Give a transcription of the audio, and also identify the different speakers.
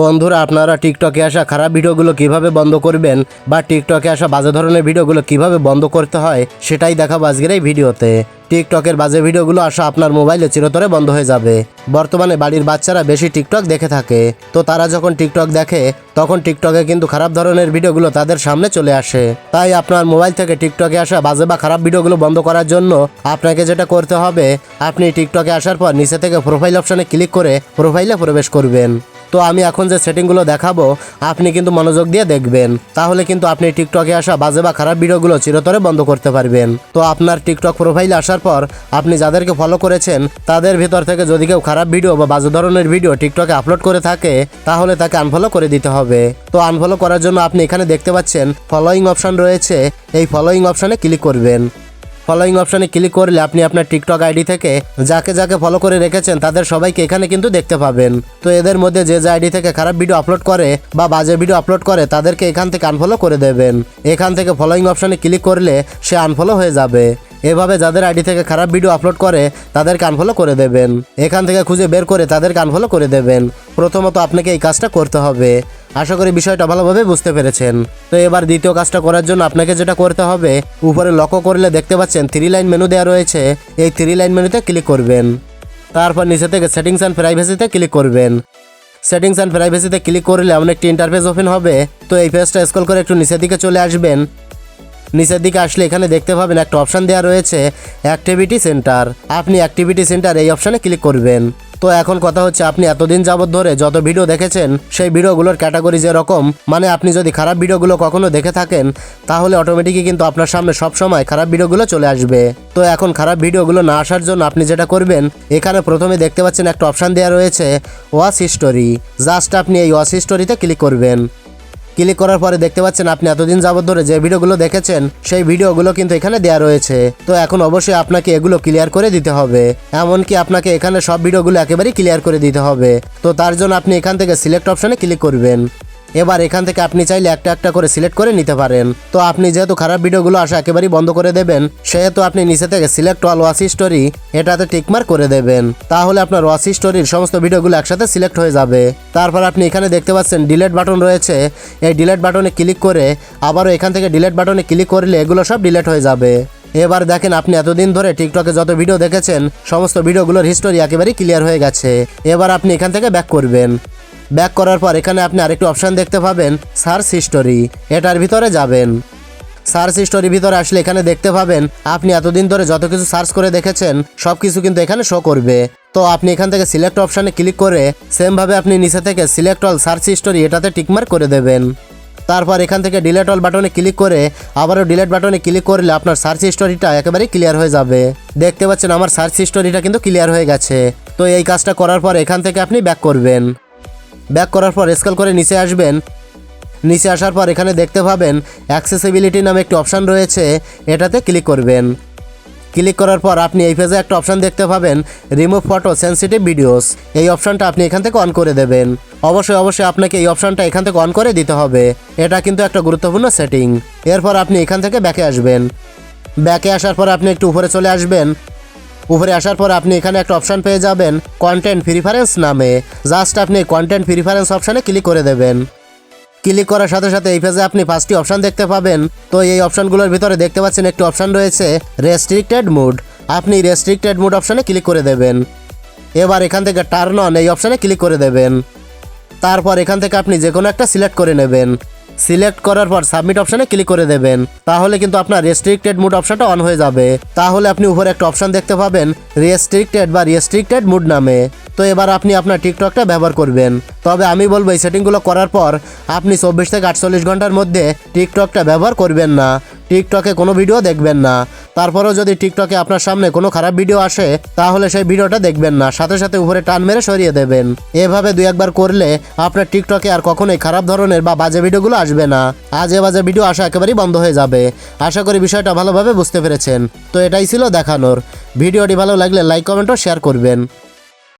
Speaker 1: বন্ধুরা, আপনারা টিকটকে আসা খারাপ ভিডিওগুলো কীভাবে বন্ধ করবেন বা টিকটকে আসা বাজে ধরনের ভিডিওগুলো কীভাবে বন্ধ করতে হয় সেটাই দেখাবো আজকের এই ভিডিওতে। টিকটকের বাজে ভিডিওগুলো আসা আপনার মোবাইলে চিরতরে বন্ধ হয়ে যাবে। বর্তমানে বাড়ির বাচ্চারা বেশি টিকটক দেখে থাকে। তো তারা যখন টিকটক দেখে, তখন টিকটকে কিন্তু খারাপ ধরনের ভিডিওগুলো তাদের সামনে চলে আসে। তাই আপনার মোবাইল থেকে টিকটকে আসা বাজে বা খারাপ ভিডিওগুলো বন্ধ করার জন্য আপনাকে যেটা করতে হবে, আপনি টিকটকে আসার পর নিচে থেকে প্রোফাইল অপশনে ক্লিক করে প্রোফাইলে প্রবেশ করবেন। তো আমি এখন যে সেটিংগুলো দেখাবো, আপনি কিন্তু মনোযোগ দিয়ে দেখবেন। তাহলে কিন্তু আপনি টিকটকে আসা বাজে বা খারাপ ভিডিওগুলো চিরতরে বন্ধ করতে পারবেন। তো আপনার টিকটক প্রোফাইলে আসার পর, আপনি যাদেরকে ফলো করেছেন, তাদের ভিতর থেকে যদি কেউ খারাপ ভিডিও বা বাজে ধরনের ভিডিও টিকটকে আপলোড করে থাকে, তাহলে তাকে আনফলো করে দিতে হবে। তো আনফলো করার জন্য আপনি এখানে দেখতে পাচ্ছেন ফলোয়িং অপশন রয়েছে। এই ফলোয়িং অপশনে ক্লিক করবেন। ফলোয়িং অপশনে ক্লিক করলে আপনি আপনার টিকটক আইডি থেকে যাকে যাকে ফলো করে রেখেছেন, তাদের সবাইকে এখানে কিন্তু দেখতে পাবেন। তো এদের মধ্যে যে যে আইডি থেকে খারাপ ভিডিও আপলোড করে বা বাজে ভিডিও আপলোড করে, তাদেরকে এখান থেকে আনফলো করে দেবেন। এখান থেকে ফলোয়িং অপশনে ক্লিক করলে সে আনফলো হয়ে যাবে। এভাবে যাদের আইডি থেকে খারাপ ভিডিও আপলোড করে তাদেরকে আনফলো করে দেবেন। এখান থেকে খুঁজে বের করে তাদেরকে আনফলো করে দেবেন। প্রথমত আপনাকে এই কাজটা করতে হবে। আশা করি বিষয়টা ভালোভাবে বুঝতে পেরেছেন। তো এবার দ্বিতীয় কাজটা করার জন্য আপনাকে যেটা করতে হবে, উপরে লক্ষ্য করলে দেখতে পাচ্ছেন থ্রি লাইন মেনু দেওয়া রয়েছে। এই থ্রি লাইন মেনুতে ক্লিক করবেন। তারপর নিচে থেকে সেটিংস অ্যান্ড প্রাইভেসিতে ক্লিক করবেন। সেটিংস অ্যান্ড প্রাইভেসিতে ক্লিক করলে এমন একটি ইন্টারফেস ওপেন হবে। তো এই পেজটা স্ক্রল করে একটু নিচের দিকে চলে আসবেন। নিচের দিকে আসলে এখানে দেখতে পাবেন একটা অপশান দেওয়া রয়েছে অ্যাক্টিভিটি সেন্টার আপনি অ্যাক্টিভিটি সেন্টার এই অপশানে ক্লিক করবেন। তো এখন কথা হচ্ছে আপনি এতদিন যাবত ধরে যত ভিডিও দেখেছেন, সেই ভিডিওগুলোর ক্যাটাগরি যেরকম মানে আপনি যদি খারাপ ভিডিওগুলো কখনো দেখে থাকেন, তাহলে অটোমেটিকই কিন্তু আপনার সামনে সব সময় খারাপ ভিডিওগুলো চলে আসবে। তো এখন খারাপ ভিডিওগুলো না আসার জন্য আপনি যেটা করবেন, এখানে প্রথমে দেখতে পাচ্ছেন একটা অপশান দেওয়া রয়েছে ওয়াচ হিস্টোরি জাস্ট আপনি এই ওয়াচ হিস্টোরিতে ক্লিক করবেন। ক্লিক করার পরে দেখতে পাচ্ছেন আপনি এতদিন যাবত ধরে যে ভিডিওগুলো দেখেছেন, সেই ভিডিওগুলো কিন্তু এখানে দেওয়া রয়েছে। তো এখন অবশ্যই আপনাকে এগুলো ক্লিয়ার করে দিতে হবে। এমনকি আপনাকে এখানে সব ভিডিওগুলো একেবারেই ক্লিয়ার করে দিতে হবে। তো তার জন্য আপনি এখান থেকে সিলেক্ট অপশনে ক্লিক করবেন। এবার এখান থেকে আপনি চাইলে একটা একটা করে সিলেক্ট করে নিতে পারেন। তো আপনি যেহেতু খারাপ ভিডিওগুলো আসা একেবারেই বন্ধ করে দেবেন, সেহেতু আপনি নিচে থেকে সিলেক্ট অল ওয়াসি স্টোরি এটাতে টিকমার্ক করে দেবেন। তাহলে আপনার ওয়াসি স্টোরির সমস্ত ভিডিওগুলো একসাথে সিলেক্ট হয়ে যাবে। তারপর আপনি এখানে দেখতে পাচ্ছেন ডিলেট বাটন রয়েছে। এই ডিলেট বাটনে ক্লিক করে আবারও এখান থেকে ডিলেট বাটনে ক্লিক করলে এগুলো সব ডিলেট হয়ে যাবে। এবার দেখেন আপনি এতদিন ধরে টিকটকে যত ভিডিও দেখেছেন, সমস্ত ভিডিওগুলোর হিস্টোরি একেবারেই ক্লিয়ার হয়ে গেছে। এবার আপনি এখান থেকে ব্যাক করবেন। ব্যাক করার পর এখানে আপনি আরেকটি অপশান দেখতে পাবেন সার্চ হিস্টোরি। এটার ভিতরে যাবেন। সার্চ হিস্টোরির ভিতরে আসলে এখানে দেখতে পাবেন আপনি এতদিন ধরে যত কিছু সার্চ করে দেখেছেন সব কিছু কিন্তু এখানে শো করবে। তো আপনি এখান থেকে সিলেক্ট অপশানে ক্লিক করে সেমভাবে আপনি নিচে থেকে সিলেক্ট অল সার্চ হিস্টোরি এটাতে টিকমার্ক করে দেবেন। তারপর এখান থেকে ডিলেট অল বাটনে ক্লিক করে আবারও ডিলেট বাটনে ক্লিক করলে আপনার সার্চ হিস্টোরিটা একেবারেই ক্লিয়ার হয়ে যাবে। দেখতে পাচ্ছেন আমার সার্চ হিস্টোরিটা কিন্তু ক্লিয়ার হয়ে গেছে। তো এই কাজটা করার পর এখান থেকে আপনি ব্যাক করবেন। ব্যাক করার পর স্কেল করে নিচে আসবেন। নিচে আসার পর এখানে দেখতে পাবেন অ্যাক্সেসিবিলিটি নামে একটি অপশান রয়েছে। এটাতে ক্লিক করবেন। ক্লিক করার পর আপনি এই পেজে একটা অপশান দেখতে পাবেন, রিমুভ ফটো সেন্সিটিভ ভিডিওস। এই অপশানটা আপনি এখান থেকে অন করে দেবেন। অবশ্যই অবশ্যই আপনাকে এই অপশানটা এখান থেকে অন করে দিতে হবে। এটা কিন্তু একটা গুরুত্বপূর্ণ সেটিং। এরপর আপনি এখান থেকে ব্যাকে আসবেন। ব্যাকে আসার পর আপনি একটু উপরে চলে আসবেন। উপরে আসার পর আপনি এখানে একটা অপশান পেয়ে যাবেন কন্টেন্ট প্রিফারেন্স নামে। জাস্ট আপনি কন্টেন্ট প্রিফারেন্স অপশানে ক্লিক করে দেবেন। ক্লিক করার সাথে সাথে এই পেজে আপনি পাঁচটি অপশান দেখতে পাবেন। তো এই অপশানগুলোর ভিতরে দেখতে পাচ্ছেন একটি অপশান রয়েছে রেস্ট্রিক্টেড মুড আপনি রেস্ট্রিক্টেড মুড অপশানে ক্লিক করে দেবেন। এবার এখান থেকে টার্ন অন এই অপশানে ক্লিক করে দেবেন। তারপর এখান থেকে আপনি যে কোনো একটা সিলেক্ট করে নেবেন। সিলেক্ট করার পর সাবমিট অপশানে ক্লিক করে দেবেন। তাহলে কিন্তু আপনার রেস্ট্রিক্টেড মুড অপশানটা অন হয়ে যাবে। তাহলে আপনি উপরে একটা অপশান দেখতে পাবেন রেস্ট্রিক্টেড বা রেস্ট্রিক্টেড মুড নামে। তো এবার আপনি আপনার টিকটকটা ব্যবহার করবেন। তবে আমি বলব, এই সেটিংগুলো করার পর আপনি চব্বিশ থেকে আটচল্লিশ ঘণ্টার মধ্যে টিকটকটা ব্যবহার করবেন না। টিকটকে কোনো ভিডিও দেখবেন না। তারপরেও যদি টিকটকে আপনার সামনে কোনো খারাপ ভিডিও আসে, তাহলে সেই ভিডিওটা দেখবেন না। সাথে সাথে উপরে টান মেরে সরিয়ে দেবেন। এভাবে দুই একবার করলে আপনার টিকটকে আর কখনোই খারাপ ধরনের বা বাজে ভিডিওগুলো আসবে না। আজে বাজে ভিডিও আসা একেবারেই বন্ধ হয়ে যাবে। আশা করি বিষয়টা ভালোভাবে বুঝতে পেরেছেন। তো এটাই ছিল দেখানোর। ভিডিওটি ভালো লাগলে লাইক, কমেন্ট ও শেয়ার করবেন।